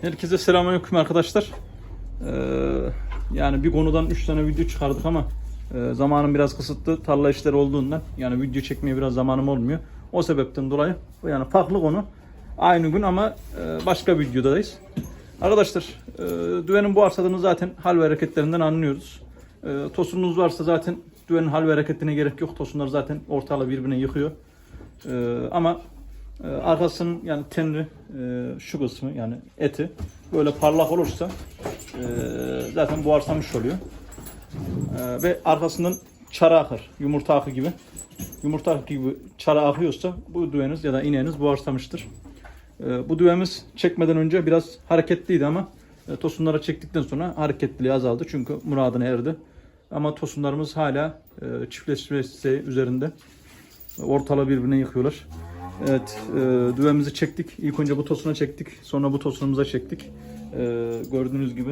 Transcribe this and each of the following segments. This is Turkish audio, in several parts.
Herkese selamünaleyküm arkadaşlar. Ee, yani bir konudan 3 tane video çıkardık ama e, zamanım biraz kısıtlı. Tarla işleri olduğundan yani video çekmeye biraz zamanım olmuyor. O sebepten dolayı yani farklı konu. Aynı gün ama e, başka bir videodayız. Arkadaşlar e, düvenin bu arsadığını zaten hal ve hareketlerinden anlıyoruz. E, tosununuz varsa zaten düvenin hal ve hareketine gerek yok. Tosunlar zaten ortalığı birbirine yıkıyor. E, ama arkasının yani tenri e, şu kısmı yani eti böyle parlak olursa e, zaten buharsamış oluyor. E, ve arkasından çara akar. Yumurta akı gibi. Yumurta akı gibi çara akıyorsa bu düveniz ya da ineğiniz buharsamıştır. Bu düvemiz çekmeden önce biraz hareketliydi ama e, tosunlara çektikten sonra hareketliliği azaldı. Çünkü muradına erdi. Ama tosunlarımız hala çiftleşme üzerinde. Ortalığı birbirine yıkıyorlar. Evet, e, düvemizi çektik. İlk önce bu tosuna çektik. Sonra bu tosunumuza çektik. E, gördüğünüz gibi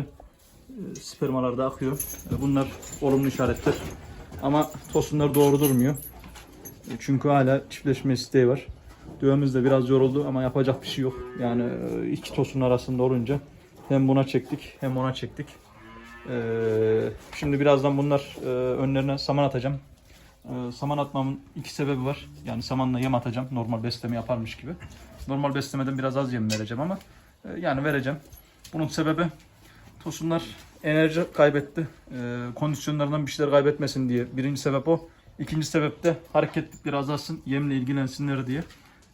e, spermalar da akıyor. E, bunlar olumlu işaretler. Ama tosunlar doğru durmuyor. E, çünkü hala çiftleşme isteği var. Düvemiz de biraz yoruldu ama yapacak bir şey yok. Yani e, iki tosun arasında olunca hem buna çektik hem ona çektik. E, şimdi birazdan bunlar e, önlerine saman atacağım. Ee, saman atmamın iki sebebi var. Yani samanla yem atacağım. Normal besleme yaparmış gibi. Normal beslemeden biraz az yem vereceğim ama e, yani vereceğim. Bunun sebebi tosunlar enerji kaybetti. E, kondisyonlarından bir şeyler kaybetmesin diye. Birinci sebep o. İkinci sebep de hareketlik biraz azalsın. Yemle ilgilensinler diye.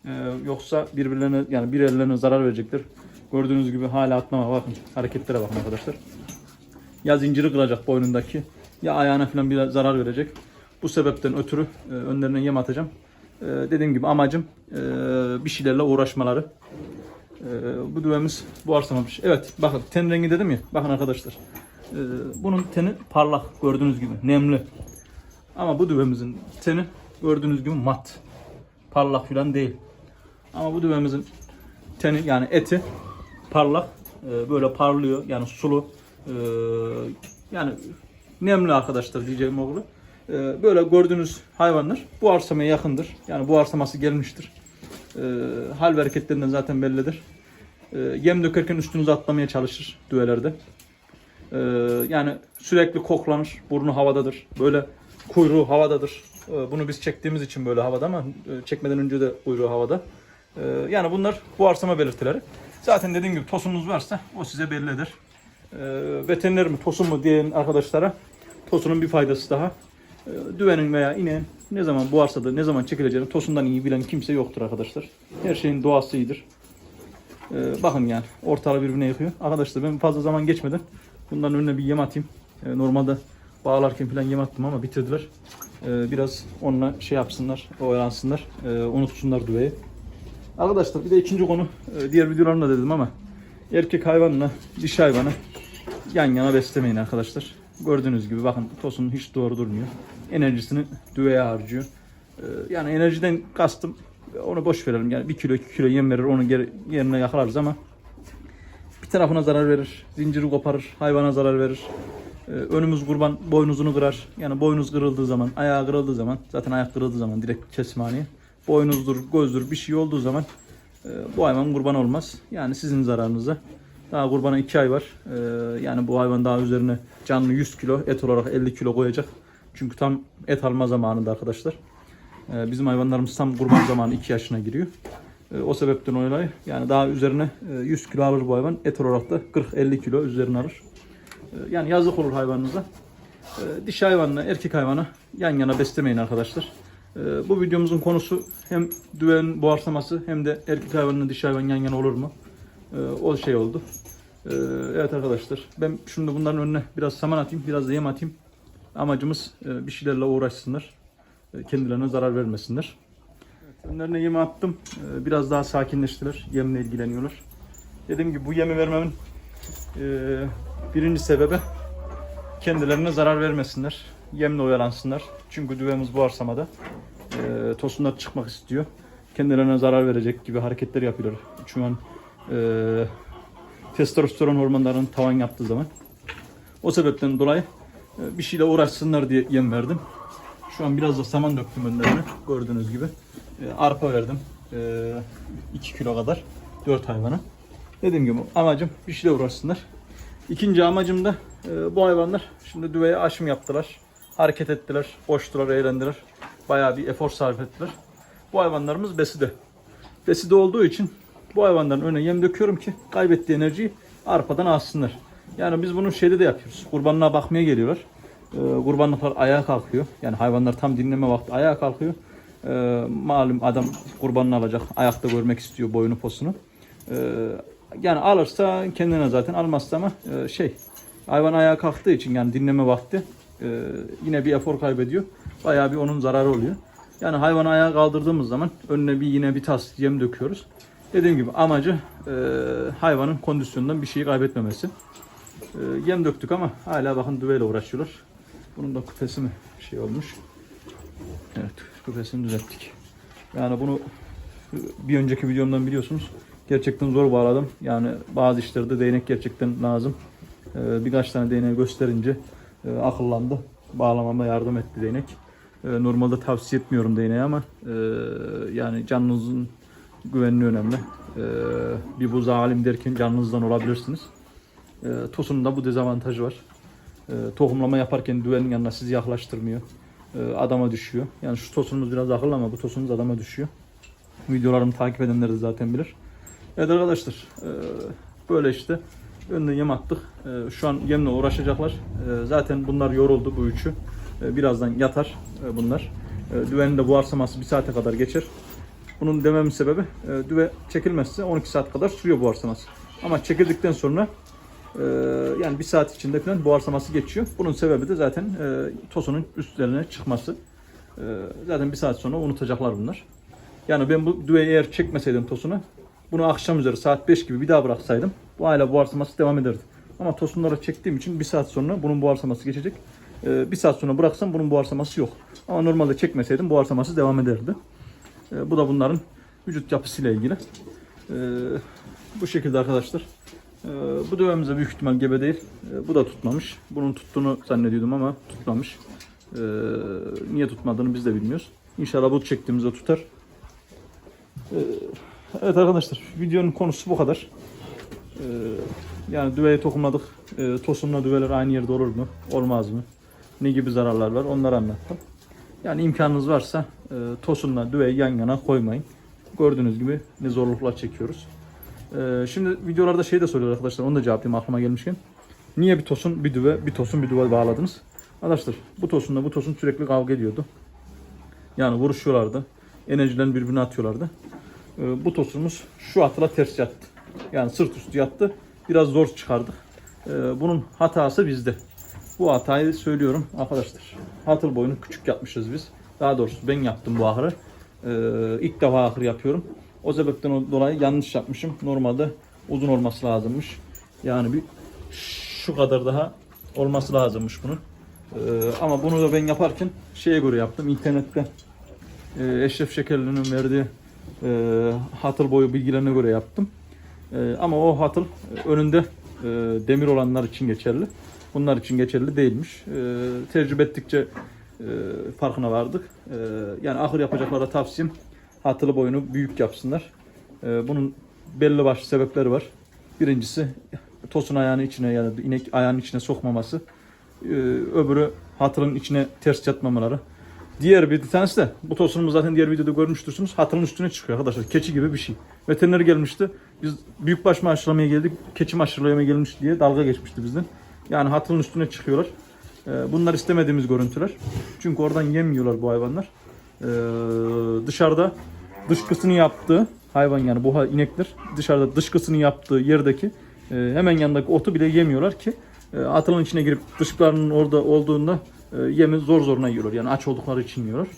E, yoksa birbirlerine yani bir ellerine zarar verecektir. Gördüğünüz gibi hala atmama bakın. Hareketlere bakın arkadaşlar. Ya zinciri kıracak boynundaki ya ayağına falan bir zarar verecek. Bu sebepten ötürü e, önlerine yem atacağım. E, dediğim gibi amacım e, bir şeylerle uğraşmaları. E, bu düvemiz bu arsamamış. Evet bakın ten rengi dedim ya. Bakın arkadaşlar. E, bunun teni parlak gördüğünüz gibi nemli. Ama bu düvemizin teni gördüğünüz gibi mat. Parlak falan değil. Ama bu düvemizin teni yani eti parlak. E, böyle parlıyor yani sulu. E, yani nemli arkadaşlar diyeceğim oğlu. Ee, böyle gördüğünüz hayvanlar bu arsamaya yakındır. Yani bu arsaması gelmiştir. Ee, hal ve hareketlerinden zaten bellidir. Ee, yem dökerken üstünüze atlamaya çalışır düvelerde. Yani sürekli koklanır. Burnu havadadır. Böyle kuyruğu havadadır. Bunu biz çektiğimiz için böyle havada ama e, çekmeden önce de kuyruğu havada. Yani bunlar bu arsama belirtileri. Zaten dediğim gibi tosunuz varsa o size belli eder. Ee, veteriner mi tosun mu diyen arkadaşlara tosunun bir faydası daha. Ee, Düvenin veya ineğin ne zaman bu arsada ne zaman çekileceğini tosundan iyi bilen kimse yoktur arkadaşlar. Her şeyin doğası iyidir. Ee, bakın yani ortalığı birbirine yıkıyor. Arkadaşlar ben fazla zaman geçmeden bunların önüne bir yem atayım. Ee, normalde bağlarken falan yem attım ama bitirdiler. Ee, biraz onunla şey yapsınlar, oyalansınlar, e, unutsunlar düveyi. Arkadaşlar bir de ikinci konu e, diğer videolarımda dedim ama erkek hayvanla dişi hayvanı yan yana beslemeyin arkadaşlar. Gördüğünüz gibi bakın tosun hiç doğru durmuyor. Enerjisini düveye harcıyor. Ee, yani enerjiden kastım onu boş verelim. Yani 1 kilo 2 kilo yem verir onu geri, yerine yakalarız ama bir tarafına zarar verir. Zinciri koparır. Hayvana zarar verir. Ee, önümüz kurban boynuzunu kırar. Yani boynuz kırıldığı zaman, ayağı kırıldığı zaman, zaten ayak kırıldığı zaman direkt kesimhaneye. Boynuzdur, gözdür bir şey olduğu zaman e, bu hayvan kurban olmaz. Yani sizin zararınıza. Daha kurbana 2 ay var. Ee, yani bu hayvan daha üzerine canlı 100 kilo, et olarak 50 kilo koyacak. Çünkü tam et alma zamanında arkadaşlar. Ee, bizim hayvanlarımız tam kurban zamanı 2 yaşına giriyor. Ee, o sebepten dolayı yani daha üzerine e, 100 kilo alır bu hayvan. Et olarak da 40-50 kilo üzerine alır. Ee, yani yazık olur hayvanınıza. Ee, dişi hayvanla erkek hayvanı yan yana beslemeyin arkadaşlar. Ee, bu videomuzun konusu hem düven boğarsaması hem de erkek hayvanla dişi hayvan yan yana olur mu? Ee, o şey oldu. Ee, evet arkadaşlar ben şimdi bunların önüne biraz saman atayım biraz da yem atayım. Amacımız e, bir şeylerle uğraşsınlar. E, kendilerine zarar vermesinler. Evet, önlerine yemi attım. E, biraz daha sakinleştiler. Yemle ilgileniyorlar. Dediğim gibi bu yemi vermemin e, birinci sebebi kendilerine zarar vermesinler. Yemle oyalansınlar. Çünkü düvemiz bu arsamada. E, tosunlar çıkmak istiyor. Kendilerine zarar verecek gibi hareketler yapıyorlar. An e, testosteron hormonlarının tavan yaptığı zaman. O sebepten dolayı e, bir şeyle uğraşsınlar diye yem verdim. Şu an biraz da saman döktüm önlerine gördüğünüz gibi. E, arpa verdim. 2 kilo kadar 4 hayvana. Dediğim gibi amacım bir şeyle uğraşsınlar. İkinci amacım da e, bu hayvanlar şimdi düveye aşım yaptılar. Hareket ettiler, koştular, eğlendiler. Bayağı bir efor sarf ettiler. Bu hayvanlarımız beside. Beside olduğu için bu hayvanların önüne yem döküyorum ki kaybettiği enerjiyi arpadan alsınlar. Yani biz bunu şeyde de yapıyoruz. Kurbanlığa bakmaya geliyorlar. Ee, kurbanlıklar ayağa kalkıyor. Yani hayvanlar tam dinleme vakti ayağa kalkıyor. Ee, malum adam kurbanını alacak. Ayakta görmek istiyor boyunu posunu. Ee, yani alırsa kendine zaten almazsa ama e, şey hayvan ayağa kalktığı için yani dinleme vakti e, yine bir efor kaybediyor. Bayağı bir onun zararı oluyor. Yani hayvanı ayağa kaldırdığımız zaman önüne bir yine bir tas yem döküyoruz. Dediğim gibi amacı e, hayvanın kondisyonundan bir şeyi kaybetmemesi. E, yem döktük ama hala bakın düveyle uğraşıyorlar. Bunun da kupesi mi şey olmuş. Evet kupesini düzelttik. Yani bunu bir önceki videomdan biliyorsunuz. Gerçekten zor bağladım. Yani bazı işlerde değnek gerçekten lazım. Ee, birkaç tane değneği gösterince e, akıllandı. Bağlamama yardım etti değnek. Ee, normalde tavsiye etmiyorum değneği ama e, yani canınızın güvenliği önemli. Ee, bir buza alim derken canınızdan olabilirsiniz. Ee, Tosun'un da bu dezavantajı var. Ee, tohumlama yaparken düvenin yanına sizi yaklaştırmıyor. Ee, adama düşüyor. Yani şu tosunumuz biraz akıllı ama bu tosunumuz adama düşüyor. Videolarımı takip edenler de zaten bilir. Evet arkadaşlar e, böyle işte önüne yem attık. E, Şu an yemle uğraşacaklar. E, Zaten bunlar yoruldu bu üçü. E, Birazdan yatar e, bunlar. E, Düvenin de buharsaması bir saate kadar geçer. Bunun dememin sebebi e, düve çekilmezse 12 saat kadar sürüyor buharsaması. Ama çekildikten sonra e, yani bir saat içinde falan buharsaması geçiyor. Bunun sebebi de zaten e, tosunun üstlerine çıkması. E, Zaten bir saat sonra unutacaklar bunlar. Yani ben bu düveyi eğer çekmeseydim tosunu bunu akşam üzeri saat 5 gibi bir daha bıraksaydım bu hala buharsaması devam ederdi. Ama tosunlara çektiğim için bir saat sonra bunun buharsaması geçecek. Ee, bir saat sonra bıraksam bunun buharsaması yok. Ama normalde çekmeseydim buharsaması devam ederdi. Ee, bu da bunların vücut yapısıyla ilgili. Ee, bu şekilde arkadaşlar. Ee, bu dövemize büyük ihtimal gebe değil. Bu da tutmamış. Bunun tuttuğunu zannediyordum ama tutmamış. Niye tutmadığını biz de bilmiyoruz. İnşallah bu çektiğimizde tutar. Evet arkadaşlar videonun konusu bu kadar. Yani düveyi tokumladık. Ee, tosunla düveler aynı yerde olur mu? Olmaz mı? Ne gibi zararlar var? Onları anlattım. Yani imkanınız varsa e, tosunla düveyi yan yana koymayın. Gördüğünüz gibi ne zorluklar çekiyoruz. Ee, şimdi videolarda şey de soruyor arkadaşlar. Onu da cevaplayayım aklıma gelmişken. Niye bir tosun bir düve, bir tosun bir düve bağladınız? Arkadaşlar bu tosunla bu tosun sürekli kavga ediyordu. Yani vuruşuyorlardı. Enerjilerini birbirine atıyorlardı. Ee, bu tosumuz şu atıla ters yattı. Yani sırt üstü yattı. Biraz zor çıkardık. Ee, bunun hatası bizde. Bu hatayı söylüyorum arkadaşlar. Hatır boyunu küçük yapmışız biz. Daha doğrusu ben yaptım bu ahırı. Ee, ilk defa ahır yapıyorum. O sebepten dolayı yanlış yapmışım. Normalde uzun olması lazımmış. Yani bir şu kadar daha olması lazımmış bunun. Ee, ama bunu da ben yaparken şeye göre yaptım. İnternette e, Eşref Şekerli'nin verdiği e, hatıl boyu bilgilerine göre yaptım. E, ama o hatıl önünde e, demir olanlar için geçerli. Bunlar için geçerli değilmiş. E, tecrübe ettikçe e, farkına vardık. E, yani ahır yapacaklara tavsiyem hatılı boyunu büyük yapsınlar. E, bunun belli başlı sebepleri var. Birincisi tosun ayağını içine ya da inek ayağının içine sokmaması. E, öbürü hatırın içine ters yatmamaları. Diğer bir tanesi de bu tosunumuz zaten diğer videoda görmüştürsünüz. Hatırın üstüne çıkıyor arkadaşlar. Keçi gibi bir şey. Veteriner gelmişti. Biz büyükbaş mı aşılamaya geldik, keçi mi aşılamaya gelmiş diye dalga geçmişti bizden. Yani hatırın üstüne çıkıyorlar. Ee, bunlar istemediğimiz görüntüler. Çünkü oradan yemiyorlar bu hayvanlar. Ee, dışarıda dışkısını yaptığı hayvan yani bu inekler dışarıda dışkısını yaptığı yerdeki e, hemen yanındaki otu bile yemiyorlar ki e, atılın içine girip dışkılarının orada olduğunda e, yemi zor zoruna yiyorlar. Yani aç oldukları için yiyorlar.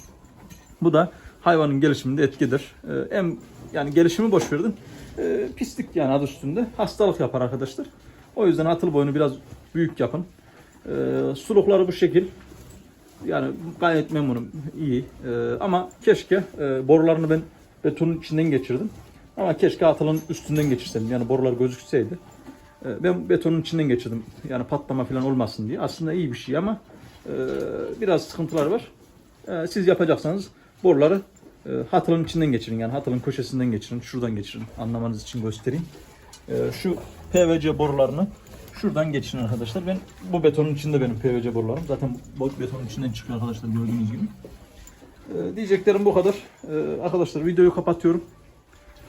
Bu da hayvanın gelişiminde etkidir. Hem yani gelişimi boş verdin. Pislik yani adı üstünde. Hastalık yapar arkadaşlar. O yüzden atıl boyunu biraz büyük yapın. E, sulukları bu şekil. Yani gayet memnunum. iyi. E, ama keşke e, borularını ben betonun içinden geçirdim. Ama keşke atılın üstünden geçirseydim. Yani borular gözükseydi. E, ben betonun içinden geçirdim. Yani patlama falan olmasın diye. Aslında iyi bir şey ama e, biraz sıkıntılar var. E, siz yapacaksanız boruları e, hatılın içinden geçirin. Yani hatılın köşesinden geçirin. Şuradan geçirin. Anlamanız için göstereyim. Ee, şu PVC borularını şuradan geçin arkadaşlar. Ben bu betonun içinde benim PVC borularım. Zaten bu betonun içinden çıkıyor arkadaşlar gördüğünüz gibi. Ee, diyeceklerim bu kadar. Ee, arkadaşlar videoyu kapatıyorum.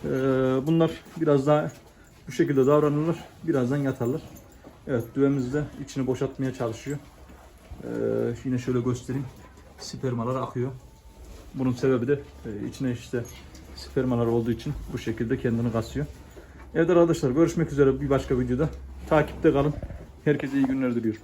Ee, bunlar biraz daha bu şekilde davranırlar. Birazdan yatarlar. Evet düvemiz de içini boşaltmaya çalışıyor. Ee, yine şöyle göstereyim. Spermalar akıyor. Bunun sebebi de e, içine işte spermalar olduğu için bu şekilde kendini kasıyor. Evet arkadaşlar görüşmek üzere bir başka videoda. Takipte kalın. Herkese iyi günler diliyorum.